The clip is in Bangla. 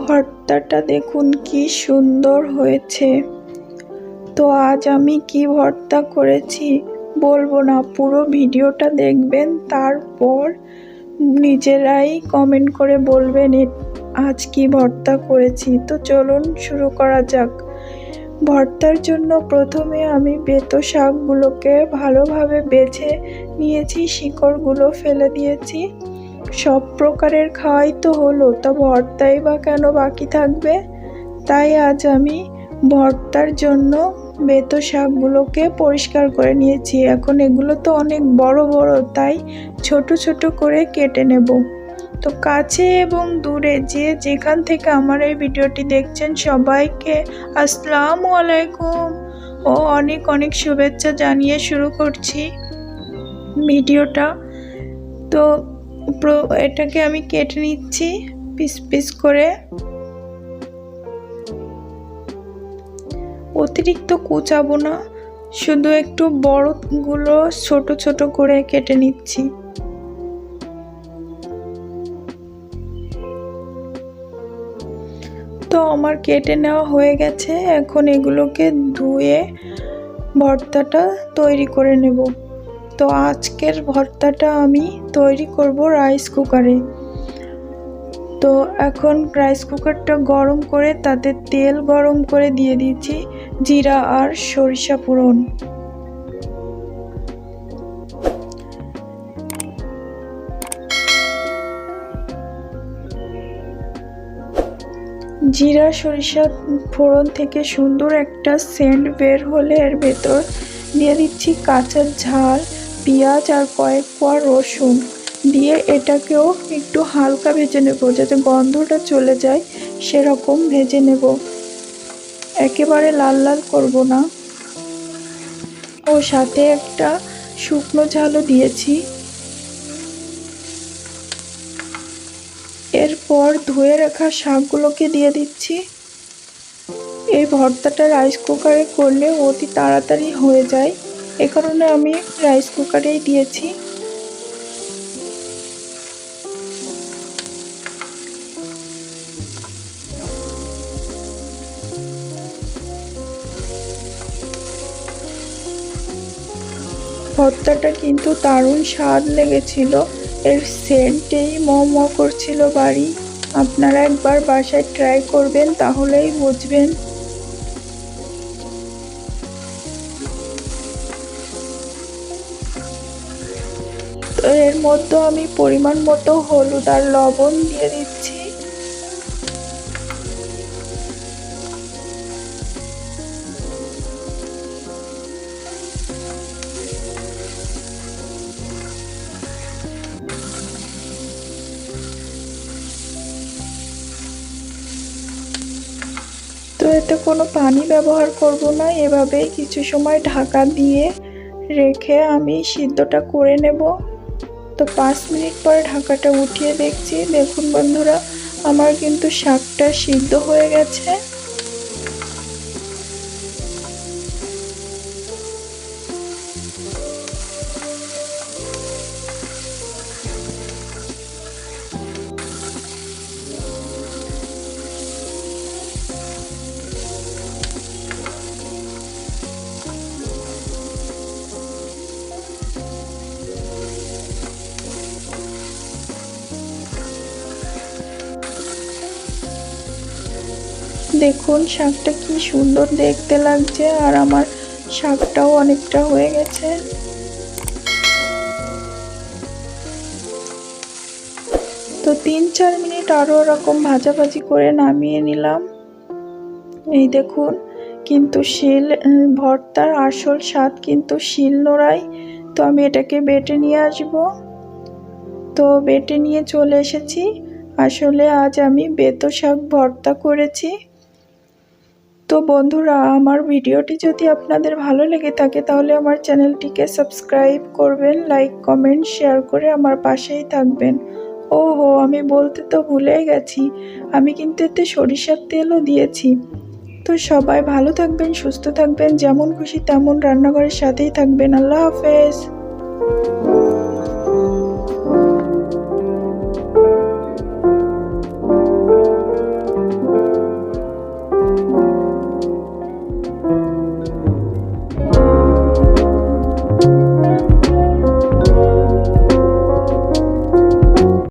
ভর্তাটা দেখুন কি সুন্দর হয়েছে। তো আজ আমি কি ভর্তা করেছি বলব না, পুরো ভিডিওটা দেখবেন, তারপর নিজেরাই কমেন্ট করে বলবেন আজ কি ভর্তা করেছি। তো চলুন শুরু করা যাক। ভর্তার জন্য প্রথমে আমি বেতো শাকগুলোকে ভালোভাবে বেছে নিয়েছি, শিকড়গুলো ফেলে দিয়েছি। সব প্রকারের খাওয়াই তো হলো তা ভর্তাই বা কেন বাকি থাকবে? তাই আজ আমি ভর্তার জন্য বেতো শাকগুলোকে পরিষ্কার করে নিয়েছি। এখন এগুলো তো অনেক বড় বড়, তাই ছোট ছোট করে কেটে নেব। তো কাছে এবং দূরে যে যেখান থেকে আমার এই ভিডিওটি দেখছেন সবাইকে আসসালামু আলাইকুম। ও অনেক অনেক শুভেচ্ছা জানিয়ে শুরু করছি ভিডিওটা। তো এটাকে আমি কেটে নিচ্ছি, পিস পিস করে। অতিরিক্ত কুচাবো না, শুধু একটু বড়গুলো ছোট ছোট করে কেটে নিচ্ছি। তো আমার কেটে নেওয়া হয়ে গেছে, এখন এগুলোকে ধুয়ে ভর্তাটা তৈরি করে নেব। তো আজকের ভর্তাটা আমি তৈরি করব রাইস কুকারে তো এখন রাইস কুকারটা গরম করে তাতে তেল গরম করে দিয়ে দিয়েছি, জিরা আর সরিষা ফোড়ন। জিরা, সরিষা ফোড়ন থেকে সুন্দর একটা সেন্ট বের হলে এর ভেতর দিয়ে দিচ্ছি কাঁচা ঝাল পেঁয়াজ আর কয়েক কোয়া রসুন দিয়ে এটাকেও একটু হালকা ভেজে নেব, যাতে গন্ধটা চলে যায়, সেরকম ভেজে নেব। একেবারে লাল লাল করব না। ও সাথে একটা শুকনো ঝালও দিয়েছি। এরপর ধুয়ে রাখা শাকগুলোকে দিয়ে দিচ্ছি। এই ভর্তাটা রাইস কুকারে করলে অতি তাড়াতাড়ি হয়ে যায়। এ কারণে আমি রাইস কুকারেই দিয়েছি। ভর্তাটা কিন্তু দারুণ স্বাদ লেগেছিল। এর সেন্টেই ম ম করছিল বাড়ি। আপনারা একবার বাসায় ট্রাই করবেন, তাহলেই বুঝবেন। এর মধ্যে আমি পরিমাণ মতো হলুদ আর লবণ দিয়ে দিচ্ছি। তো এতে কোনো পানি ব্যবহার করব না, এভাবেই কিছু সময় ঢাকা দিয়ে রেখে আমি সিদ্ধটা করে নেব। তো পাঁচ মিনিট পরে ঢাকাটা উঠিয়ে দেখছি। দেখুন বন্ধুরা, আমার কিন্তু শাকটা সিদ্ধ হয়ে গেছে। দেখুন, শাকটা কি সুন্দর দেখতে লাগছে আর আমার শাকটাও অনেকটা হয়ে গেছে। তো তিন চার মিনিট আরও এরকম ভাজাভাজি করে নামিয়ে নিলাম। এই দেখুন, কিন্তু শিল, ভর্তার আসল স্বাদ কিন্তু শিল নোড়াই। তো আমি এটাকে বেটে নিয়ে আসব। তো বেটে নিয়ে চলে এসেছি। আসলে আজ আমি বেতো শাক ভর্তা করেছি। তো বন্ধুরা, আমার ভিডিওটি যদি আপনাদের ভালো লেগে থাকে, তাহলে আমার চ্যানেলটিকে সাবস্ক্রাইব করবেন, লাইক, কমেন্ট, শেয়ার করে আমার পাশেই থাকবেন। ও হো আমি বলতে তো ভুলেই গেছি, আমি কিন্তু এতে সরিষার তেলও দিয়েছি। তো সবাই ভালো থাকবেন, সুস্থ থাকবেন, যেমন খুশি তেমন রান্নাঘরের সাথেই থাকবেন। আল্লাহ হাফেজ।